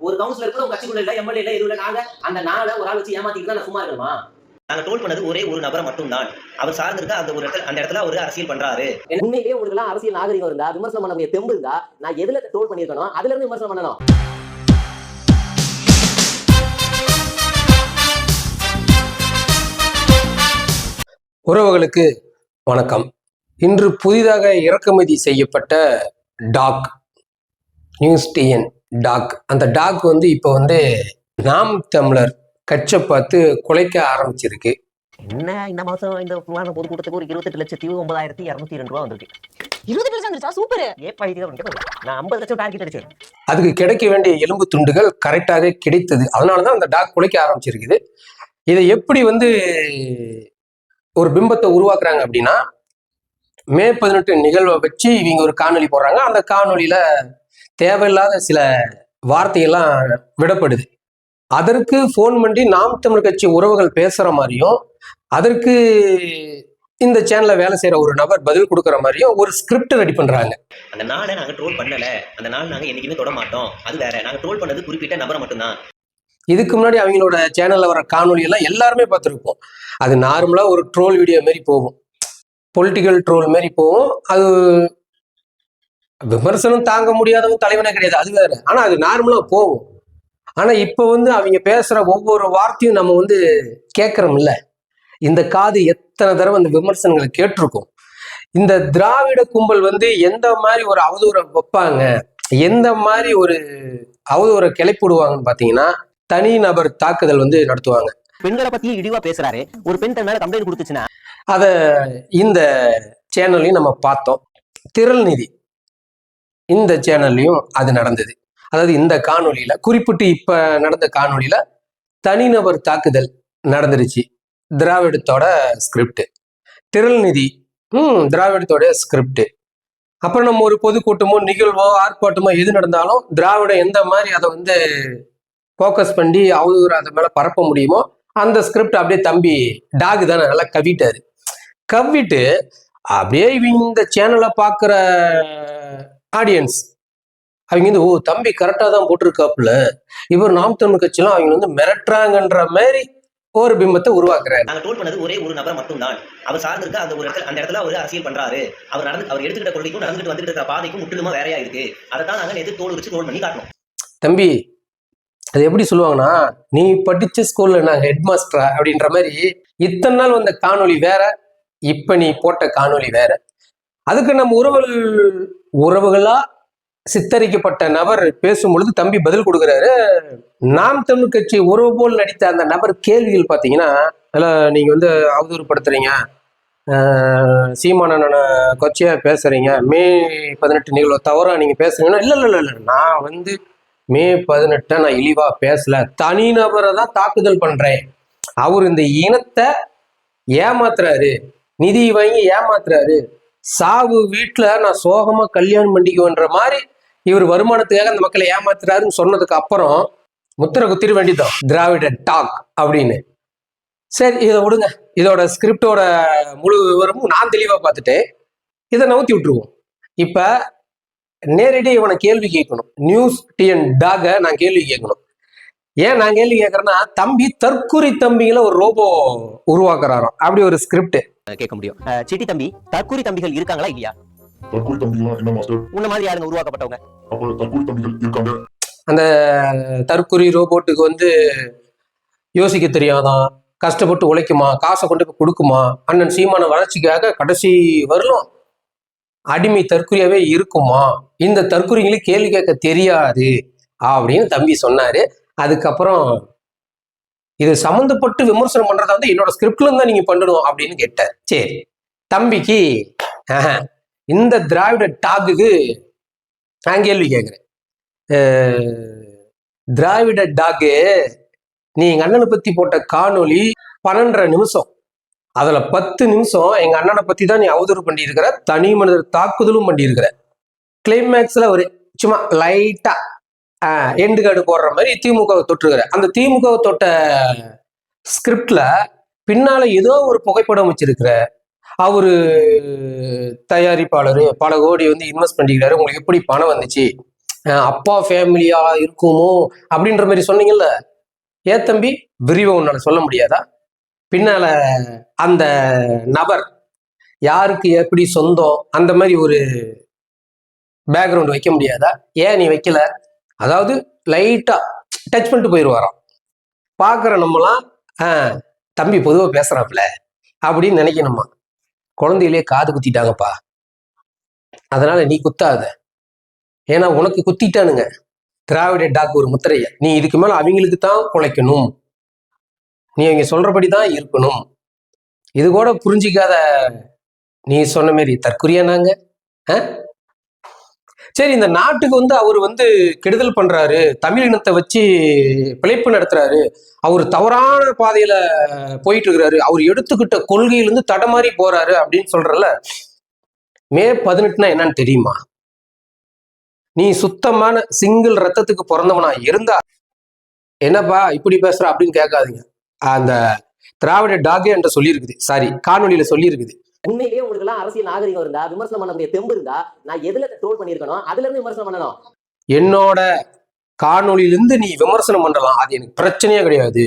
ஒரு கவுன்சிலர் கூட உங்க கட்சிக்குள்ள இல்ல எம்எல்ஏ இல்ல எதுவும் இல்ல நாங்க அந்த நாளை ஒரு ஆள் வச்சு ஏமாத்திட்டு தான் நான் சும்மா இருக்கணுமா? நாங்க ட்ரோல் பண்ணது ஒரே ஒரு நபரை மட்டும்தான். அவர் சார்ந்திருக்க அந்த ஒரு இடத்துல அந்த இடத்துல அவர் அரசியல் பண்றாரு. உண்மையிலேயே உங்களுக்கு எல்லாம் அரசியல் நாகரிகம் இருந்தா விமர்சனம் பண்ணக்கூடிய தெம்பு இருந்தா நான் எதுல ட்ரோல் பண்ணிருக்கணும் அதுல இருந்து விமர்சனம் பண்ணணும் உறவுகளுக்கு வணக்கம். இன்று புதிதாக இறக்குமதி செய்யப்பட்ட டாக் நியூஸ் டிஎன் டாக். அந்த டாக் வந்து இப்போ வந்து நாம் தமிழர் கட்சை பார்த்து குலைக்க ஆரம்பிச்சிருக்கு. என்ன? இந்த மாசம் இந்த புராண பொதுக்கூட்டத்துக்கு ஒரு இருபத்தெட்டு லட்சத்தி ஒன்பதாயிரத்தி இரநூத்தி ரெண்டு ரூபா வந்திருக்கு. இருபது லட்சம் வந்துருச்சா? சூப்பர். ஏப்பா இது நான் ஐம்பது லட்சம் டார்கெட் அடிச்சேன். அதுக்கு கிடைக்க வேண்டிய எலும்பு துண்டுகள் கரெக்டாக கிடைத்தது. அதனால தான் அந்த டாக் குலைக்க ஆரம்பிச்சிருக்குது. இதை எப்படி வந்து ஒரு பிம்பத்தை உருவாக்குறாங்க அப்படின்னா மே பதினெட்டு நிகழ்வை வச்சு இவங்க ஒரு காணொளி போடுறாங்க. அந்த காணொளியில தேவையில்லாத சில வார்த்தையெல்லாம் விடப்படுது. அதற்கு ஃபோன் பண்ணி நாம் தமிழ் கட்சி உறவுகள் பேசுற மாதிரியும் அதற்கு இந்த சேனல்ல வேலை செய்யற ஒரு நபர் பதில் கொடுக்குற மாதிரியும் ஒரு ஸ்கிரிப்ட் ரெடி பண்றாங்க. அந்த நாளை நாங்க ட்ரோல் பண்ணல. அந்த நாள் நாங்க என்னைக்குமே தொட மாட்டோம். அது வேற. நாங்க ட்ரோல் பண்ணது குறிப்பிட்ட நபரை மட்டும்தான். இதுக்கு முன்னாடி அவங்களோட சேனல்ல வர காணொளி எல்லாம் எல்லாருமே பார்த்துருப்போம். அது நார்மலா ஒரு ட்ரோல் வீடியோ மாதிரி போகும். பொலிட்டிக்கல் ட்ரோல் மாதிரி போகும். அது விமர்சனம் தாங்க முடியாதவங்க தலைவனே கிடையாது. அது வேற. ஆனா அது நார்மலா போகும். ஆனா இப்ப வந்து அவங்க பேசுற ஒவ்வொரு வார்த்தையும் நம்ம வந்து கேட்கறோம்ல. இந்த காது எத்தனை தடவை அந்த விமர்சனங்களை கேட்டிருக்கோம். இந்த திராவிட கும்பல் வந்து எந்த மாதிரி ஒரு அவதூறை வைப்பாங்க? எந்த மாதிரி ஒரு அவதூறை கிளப்பிடுவாங்கன்னு பாத்தீங்கன்னா தனி நபர் தாக்குதல் வந்து நடத்துவாங்க. பெண்களை பத்தி இழிவா பேசுறாரு. ஒரு பெண் தன் மேல கம்ப்ளைண்ட் கொடுத்துச்சுன்னா? அதை இந்த சேனல்லையும் நம்ம பார்த்தோம். திரள் நிதி. இந்த சேனல்லையும் அது நடந்தது. அதாவது இந்த காணொலியில குறிப்பிட்டு இப்ப நடந்த காணொலியில தனிநபர் தாக்குதல் நடந்துருச்சு. திராவிடத்தோட ஸ்கிரிப்ட் திரள் நிதி. ம் திராவிடத்தோட ஸ்கிரிப்ட் அப்புறம் நம்ம ஒரு பொதுக்கூட்டமோ நிகழ்வோ ஆர்ப்பாட்டமோ எது நடந்தாலும் திராவிடம் எந்த மாதிரி அதை வந்து ஃபோக்கஸ் பண்ணி அவதூறு அதை மேலே பரப்ப முடியுமோ அந்த ஸ்கிரிப்ட் அப்படியே தம்பி டாக் தானே நல்லா கவிட்டாரு. கவிட்டு அப்படியே இவங்க இந்த சேனலை பார்க்குற ஆடியன்ஸ் அவங்க வந்து ஓ தம்பி கரெக்டாக தான் போட்டிருக்காப்புல. இவர் நாம் தமிழ் கட்சிலாம் அவங்க வந்து மிரட்டுறாங்கன்ற மாதிரி ஒரு பிம்பத்தை உருவாக்குறாரு. நாங்க ட்ரோல் பண்ணது ஒரே ஒரு நபரை மட்டும்தான். அவர் சார்ந்திருக்க அந்த ஒரு இடத்துல அந்த இடத்துல அவர் அரசியல் பண்றாரு. அவர் நடந்து அவர் எடுத்துக்கிட்ட கொள்கைக்கும் நடந்துட்டு வந்துட்டு இருக்கிற பாதைக்கும் முற்றிலுமா வேறையா இருக்கு. அதை தான் நாங்க நேற்று தோல் வச்சு ட்ரோல் பண்ணி காட்டணும் தம்பி அது எப்படி சொல்லுவாங்கன்னா நீ படிச்ச ஸ்கூல்ல நான் ஹெட் மாஸ்டரா அப்படின்ற மாதிரி இத்தனை நாள் வந்த காணொளி வேற இப்ப நீ போட்ட காணொளி வேற. அதுக்கு நம்ம உறவுகள் உறவுகளா சித்தரிக்கப்பட்ட நபர் பேசும் பொழுது தம்பி பதில் கொடுக்குறாரு. நாம் தமிழ் கட்சி உறவு போல் நடித்த அந்த நபர் கேள்விகள் பார்த்தீங்கன்னா அதில் நீங்கள் வந்து அவதூறுப்படுத்துறீங்க படுத்துறீங்க கொச்சையாக பேசுகிறீங்க மே பதினெட்டு நிகழ்வு தவறாக நீங்கள் பேசுறீங்கன்னா இல்லை இல்லை இல்லை நான் வந்து மே பதினெட்டை நான் இழிவாக பேசலை. தனி தனிநபரை தான் தாக்குதல் பண்ணுறேன் அவர் இந்த இனத்தை ஏமாத்துறாரு. நிதி வாங்கி ஏமாத்துறாரு. சாவு வீட்டில் நான் சோகமாக கல்யாணம் பண்ணிக்குவேன்ற மாதிரி இவர் வருமானத்துக்காக அந்த மக்களை ஏமாத்துறாருன்னு சொன்னதுக்கு அப்புறம் முத்திர குத்திர வேண்டியதும் திராவிட டாக் அப்படின்னு. சரி இதை விடுங்க. இதோட ஸ்கிரிப்டோட முழு விவரமும் நான் தெளிவாக பார்த்துட்டேன். இதை நவுத்தி விட்டுருவோம். இப்போ நேரடியாக இவனை கேள்வி கேட்கணும். நியூஸ் டிஎன் டாக நான் கேள்வி கேட்கணும். ஏன் நான் கேள்வி கேட்குறேன்னா தம்பி தற்கொலை தம்பிகளை ஒரு ரோபோ உருவாக்குறாராம். அப்படி ஒரு ஸ்கிரிப்ட் கேட்க முடியும். சிட்டி தம்பி தற்கூரி தம்பிகள் இருக்காங்களா இல்லையா? தற்கொலை தம்பிகள்லாம் என்ன மாஸ்டர் உன்ன மாதிரி ஆளுங்க உருவாக்கப்பட்டவங்க. அப்ப தற்கொலை தம்பிகள் இருக்காங்க. அந்த தற்குறி ரோபோட்டுக்கு வந்து யோசிக்க தெரியாதான் கஷ்டப்பட்டு உழைக்குமா? காசை கொண்டு போய் கொடுக்குமா? அண்ணன் சீமான வளர்ச்சிக்காக கடைசி வரலும் அடிமை தற்குறியாவே இருக்குமா? இந்த தற்குறிங்களுக்கு கேள்வி கேட்க தெரியாது அப்படின்னு தம்பி சொன்னாரு. அதுக்கப்புறம் இது சம்மந்தப்பட்டு விமர்சனம் பண்றதா வந்து என்னோட ஸ்கிரிப்ட்ல தான் நீங்க பண்ணணும் அப்படின்னு கேட்டார் சரி. தம்பிக்கு ஆஹா, இந்த திராவிட டாக்குக்கு நான் கேள்வி கேட்குறேன். திராவிட டாக்கு நீ எங்க அண்ணனை பத்தி போட்ட காணொளி பன்னெண்டரை நிமிஷம். அதுல பத்து நிமிஷம் எங்க அண்ணனை பத்தி தான் நீ அவதூறு பண்ணியிருக்கிற தனி மனிதர் தாக்குதலும் பண்ணியிருக்கிற. கிளைமேக்ஸ்ல ஒரு சும்மா லைட்டா எண்டு கார்டு போடுற மாதிரி திமுகவை தொட்டுருக்கிற அந்த திமுகவை தொட்ட ஸ்கிரிப்ட்ல பின்னால ஏதோ ஒரு புகைப்படம் வச்சிருக்கிற அவரு தயாரிப்பாளர் பல கோடி வந்து இன்வெஸ்ட் பண்ணிக்கிறாரு. உங்களுக்கு எப்படி பணம் வந்துச்சு? அப்பா ஃபேமிலியா இருக்குமோ? அப்படின்ற மாதிரி சொன்னீங்கல்ல? ஏ தம்பி விரிவை உன்னால சொல்ல முடியாதா? பின்னால அந்த நபர் யாருக்கு எப்படி சொந்தம்? அந்த மாதிரி ஒரு பேக்ரவுண்ட் வைக்க முடியாதா? ஏன் நீ வைக்கல? அதாவது லைட்டா டச் பண்ணிட்டு போயிடுவாராம் பார்க்குற நம்மலாம் ஆ தம்பி பொதுவாக பேசுறாப்புல அப்படின்னு நினைக்கணுமா? குழந்தையிலே காது குத்திட்டாங்கப்பா. அதனால நீ குத்தாத. ஏன்னா உனக்கு குத்திட்டானுங்க. திராவிட டாக் ஒரு முத்திரைய. நீ இதுக்கு மேல அவங்களுக்கு தான் குலைக்கணும். நீ அவங்க சொல்றபடி தான் இருக்கணும். இது கூட புரிஞ்சிக்காத நீ சொன்ன மாரி தற்குறியா நாங்க? ஆ? சரி இந்த நாட்டுக்கு வந்து அவர் வந்து கெடுதல் பண்றாரு. தமிழ் இனத்தை வச்சு பிழைப்பு நடத்துறாரு. அவர் தவறான பாதையில போயிட்டு இருக்கிறாரு. அவர் எடுத்துக்கிட்ட கொள்கையிலிருந்து தடமாறி போறாரு அப்படின்னு சொல்றல மே பதினெட்டுனா என்னன்னு தெரியுமா? நீ சுத்தமான சிங்கிள் ரத்தத்துக்கு பிறந்தவனா இருந்தா என்னப்பா இப்படி பேசுற அப்படின்னு கேட்காதீங்க. அந்த திராவிட டாகே என்ற சொல்லியிருக்குது. சாரி காணொலியில சொல்லியிருக்குது. உண்மையிலேயே உங்களுக்கு எல்லாம் அரசியல் நாகரிகம் இருந்தா விமர்சனம் பண்ணக்கூடிய தெம்பு இருந்தா நான் எதுல ட்ரோல் பண்ணிருக்கணும் அதுல இருந்து விமர்சனம் பண்ணணும். என்னோட காணொலியிலிருந்து நீ விமர்சனம் பண்ணலாம் அது எனக்கு பிரச்சனையே கிடையாது.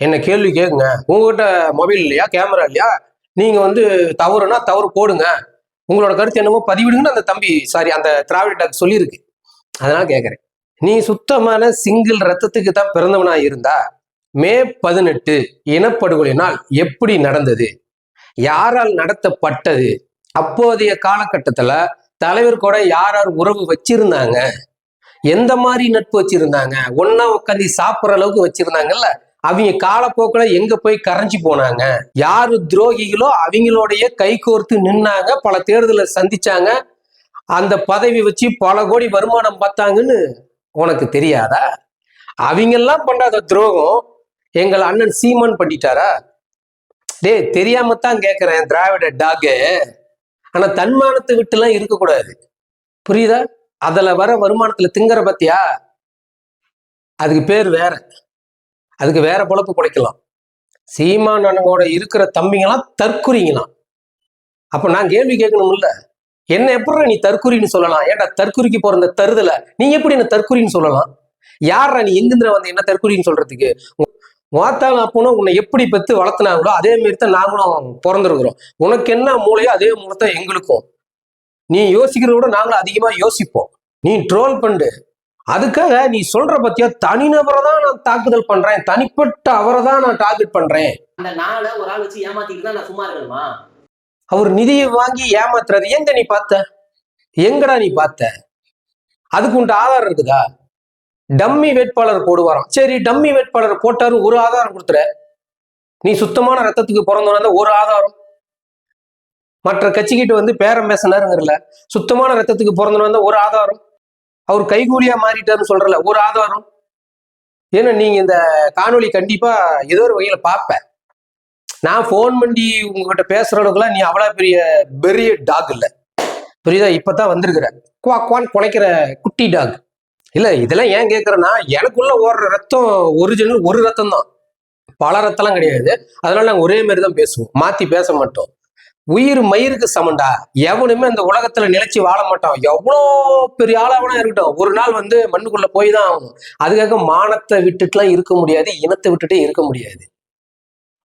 என்ன கேள்வி கேட்குங்க உங்ககிட்ட மொபைல் இல்லையா கேமரா இல்லையா? நீங்க வந்து தவறுனா தவறு போடுங்க. உங்களோட கருத்து என்னமோ பதிவிடுங்கன்னு அந்த தம்பி சாரி அந்த திராவிட டாக் சொல்லியிருக்கு. அதனால கேட்குறேன் நீ சுத்தமான சிங்கிள் ரத்தத்துக்கு தான் பிறந்தவனா இருந்தா மே பதினெட்டு இனப்படுகொலையினால் எப்படி நடந்தது? யாரால் நடத்தப்பட்டது? அப்போதைய காலகட்டத்துல தலைவர் கூட யார் யார் உறவு வச்சிருந்தாங்க? எந்த மாதிரி நட்பு வச்சிருந்தாங்க? ஒன்னா உட்காந்து சாப்பிட்ற அளவுக்கு வச்சிருந்தாங்கல்ல? அவங்க காலப்போக்கில் எங்க போய் கரைஞ்சி போனாங்க? யாரு துரோகிகளோ அவங்களுடைய கைகோர்த்து நின்னாங்க. பல தேர்தலை சந்திச்சாங்க. அந்த பதவி வச்சு பல கோடி வருமானம் பார்த்தாங்கன்னு உனக்கு தெரியாதா? அவங்கெல்லாம் பண்ணாத துரோகம் எங்கள் அண்ணன் சீமான் பண்ணிட்டாரா? டேய் தெரியாம தான் கேட்கிறேன் திராவிட டாகு. ஆனா தன்மானத்தை விட்டுலாம் இருக்கக்கூடாது. புரியுதா? அதுல வர வருமானத்துல திங்கிற பத்தியா? அதுக்கு பேர் வேற. அதுக்கு வேற பொழப்பு பிழைக்கலாம். சீமான் அண்ணனோட இருக்கிற தம்பிங்களாம் தற்குறிங்களாம். அப்ப நான் கேள்வி கேட்கணும்ல? என்ன எப்படி நீ தற்குறின்னு சொல்லலாம்? ஏன்டா தற்குறிக்கு பிறந்த தருதல? நீ எப்படி என்ன தற்குறின்னு சொல்லலாம்? யாரா நீ எங்கிருந்து வந்து என்ன தற்குறின்னு சொல்றதுக்கு? வாத்தாலும் அப்போனா உன்னை எப்படி பெத்து வளர்த்துனாங்களோ அதே மாதிரி தான் நாங்களும் பிறந்திருக்கிறோம். உனக்கு என்ன மூளையோ அதே மூளை தான் எங்களுக்கும். நீ யோசிக்கிறத விட நாங்களும் அதிகமா யோசிப்போம். நீ ட்ரோல் பண்ணு அதுக்காக நீ சொல்ற பத்தியா தனிநபரை தான் நான் தாக்குதல் பண்றேன். தனிப்பட்ட அவரை தான் நான் டார்கெட் பண்றேன். அந்த நாளை ஒரு ஆள் வச்சு ஏமாத்திட்டு தான் நான் சும்மா இருக்கணுமா? அவர் நிதியை வாங்கி ஏமாத்துறது எங்க நீ பார்த்த? எங்கடா நீ பார்த்த? அதுக்கு உன்ட்ட ஆதாரம் இருக்குதா? டம்மி வேட்பாளர் போடுவாராம். சரி டம்மி வேட்பாளர் போட்டாரு ஒரு ஆதாரம் கொடுத்துற நீ சுத்தமான ரத்தத்துக்கு பிறந்தவன ஒரு ஆதாரம். மற்ற கட்சிக்கிட்ட வந்து பேரம் பேசினாருங்கிறல சுத்தமான ரத்தத்துக்கு பிறந்தவன் ஒரு ஆதாரம். அவர் கைகூலியா மாறிட்டாருன்னு சொல்றல ஒரு ஆதாரம். ஏன்னா நீங்க இந்த காணொலி கண்டிப்பா ஏதோ ஒரு வகையில பார்ப்ப. நான் ஃபோன் பண்ணி உங்ககிட்ட பேசுற அளவுக்குலாம் நீ அவ்வளோ பெரிய பெரிய டாக் இல்லை. புரியுதா? இப்பதான் வந்திருக்கிற. குவா குவான் குலைக்கிற குட்டி டாக் இல்ல இதெல்லாம் ஏன் கேட்கறேன்னா எனக்குள்ள ஓடுற ரத்தம் ஒரிஜினல் ஒரு ரத்தம் தான் பல ரத்தம்லாம் கிடையாது. அதனால நாங்கள் ஒரே மாதிரி தான் பேசுவோம். மாத்தி பேச மாட்டோம். உயிர் மயிருக்கு சமண்டா எவனுமே அந்த உலகத்துல நிலைச்சு வாழ மாட்டான். எவ்வளோ பெரிய ஆளாவனா இருக்கட்டும். ஒரு நாள் வந்து மண்ணுக்குள்ள போய் தான் ஆகணும். அதுக்காக மானத்தை விட்டுட்டுலாம் இருக்க முடியாது. இனத்தை விட்டுட்டே இருக்க முடியாது.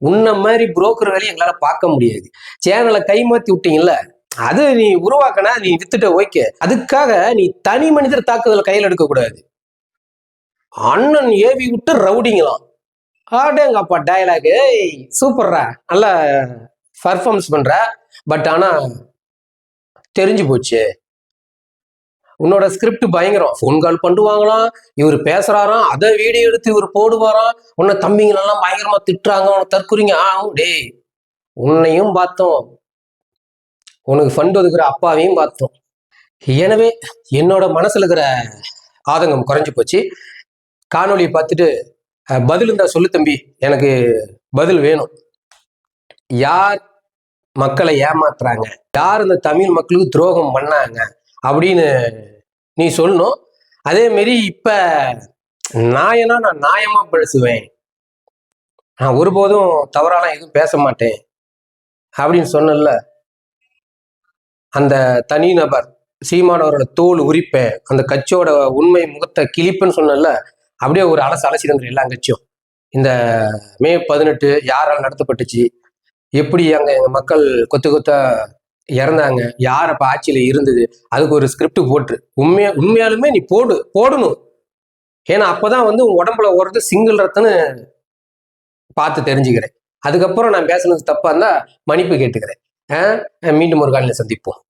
உன்ன மாதிரி புரோக்கர் வேலையை எங்களால பார்க்க முடியாது. சேனலை கைமாத்தி விட்டீங்கல்ல அது நீ உருவாக்கினா நீ வித்துட்ட ஓகே அதுக்காக நீ தனி மனிதர் தாக்குதல் கையில் எடுக்கக்கூடாது. அண்ணன் ஏவி விட்டு ரவுடிங்களாம். ஆடேங்கப்பா டயலாக் ஏய் சூப்பர்ரா நல்லா பர்ஃபார்மன்ஸ் பண்ற. பட் ஆனா தெரிஞ்சு போச்சு. உன்னோட ஸ்கிரிப்ட் பயங்கரம். ஃபோன் கால் பண்ணுவாங்களாம். இவர் பேசுறாராம். அதை வீடியோ எடுத்து இவர் போடுவாராம். உன்னை தம்பிங்களெல்லாம் பயங்கரமா திட்டுறாங்க. உன்னை தற்குறிங்க. ஆ டேய் உன்னையும் பார்த்தோம். உனக்கு ஃபண்ட் ஒதுக்குற அப்பாவையும் பார்த்தோம். எனவே என்னோட மனசுல இருக்கிற ஆதங்கம் குறைஞ்சு போச்சு. காணொலியை பார்த்துட்டு பதில் இருந்தா சொல்லு தம்பி. எனக்கு பதில் வேணும். யார் மக்களை ஏமாத்துறாங்க? யார் இந்த தமிழ் மக்களுக்கு துரோகம் பண்ணாங்க? அப்படின்னு நீ சொல்லணும். அதே மாரி இப்ப நாயனா நான் நியாயமா பேசுவேன். நான் ஒருபோதும் தவறாலாம் எதுவும் பேச மாட்டேன். அப்படின்னு சொன்னல அந்த தனிநபர் சீமானவரோட தோல் உரிப்பேன் அந்த கட்சியோட உண்மை முகத்தை கிழிப்புன்னு சொன்னல அப்படியே ஒரு அலசு அலசிடுங்கிற எல்லா கட்சியும். இந்த மே பதினெட்டு யாரால் நடத்தப்பட்டுச்சு? எப்படி அங்கே எங்கள் மக்கள் கொத்து கொத்தா இறந்தாங்க? யார் அப்போ ஆட்சியில் இருந்தது? அதுக்கு ஒரு ஸ்கிரிப்ட் போட்டு உண்மையா உண்மையாலுமே நீ போடு போடணும். ஏன்னா அப்போதான் வந்து உன் உடம்புல ஓடுறது சிங்கிள் ரத்தம்னு பார்த்து தெரிஞ்சுக்கிறேன். அதுக்கப்புறம் நான் பேசுனது தப்பா இருந்தா மன்னிப்பு கேட்டுக்கிறேன். மீண்டும் ஒரு காலையில் சந்திப்போம்.